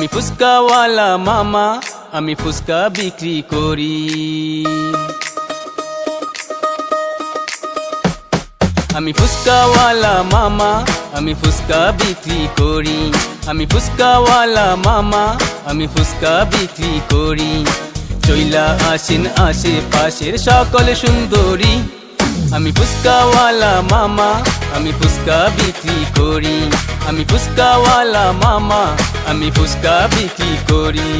আমি ফুচকাওয়ালা মামা, আমি ফুচকা বিক্রি করি। আমি ফুচকাওয়ালা মামা, আমি ফুচকা বিক্রি করি। আমি ফুচকাওয়ালা মামা, আমি ফুচকা বিক্রি করি। চইলা আসেন আশেপাশের সকল সুন্দরী। আমি ফুচকাওয়ালা মামা, আমি ফুচকা বিক্রি করি। আমি ফুচকাওয়ালা মামা, আমি ফুচকা বিক্রি করি।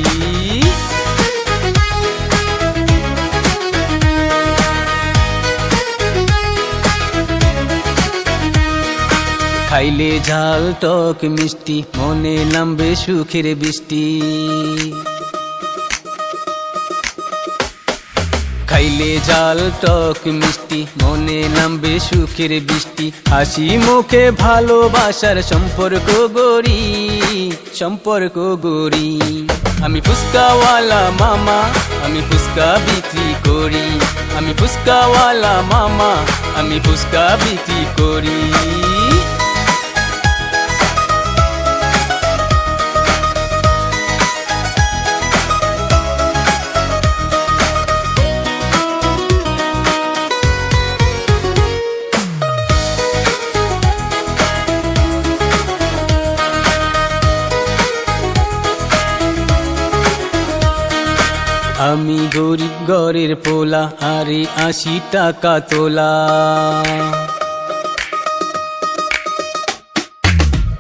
খাইলে ঝাল, টক, মিষ্টি, মনে নামবে সুখের বৃষ্টি। খাইলে জাল, টক মিষ্টি, মনে নামবে সুখের বৃষ্টি। হাসি মুখে ভালোবাসার সম্পর্ক গড়ি সম্পর্ক গড়ি। আমি ফুচকাওয়ালা মামা, আমি ফুচকা বিক্রি করি। আমি ফুচকাওয়ালা মামা, আমি ফুচকা বিক্রি করি। আমি গরিব ঘরের পোলা, আরে আশি টাকা তোলা।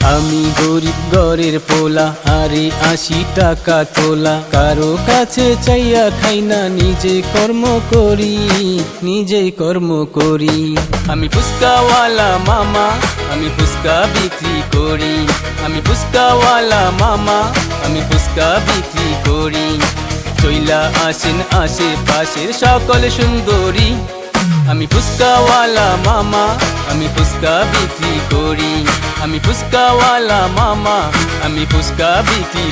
আমি গরিব ঘরের পোলা, আরে আশি টাকা তোলা। কারও কাছে চাইয়া খাই না, নিজে কর্ম করি, নিজে কর্ম করি। আমি ফুচকাওয়ালা মামা, আমি ফুচকা বিক্রি করি। আমি ফুচকাওয়ালা মামা, আমি ফুচকা বিক্রি করি। চইলা আসেন আশেপাশের সকল সুন্দরী। আমি ফুচকাওয়ালা মামা, আমি ফুচকা বিক্রি করি। আমি ফুচকাওয়ালা মামা, আমি ফুচকা বিক্রি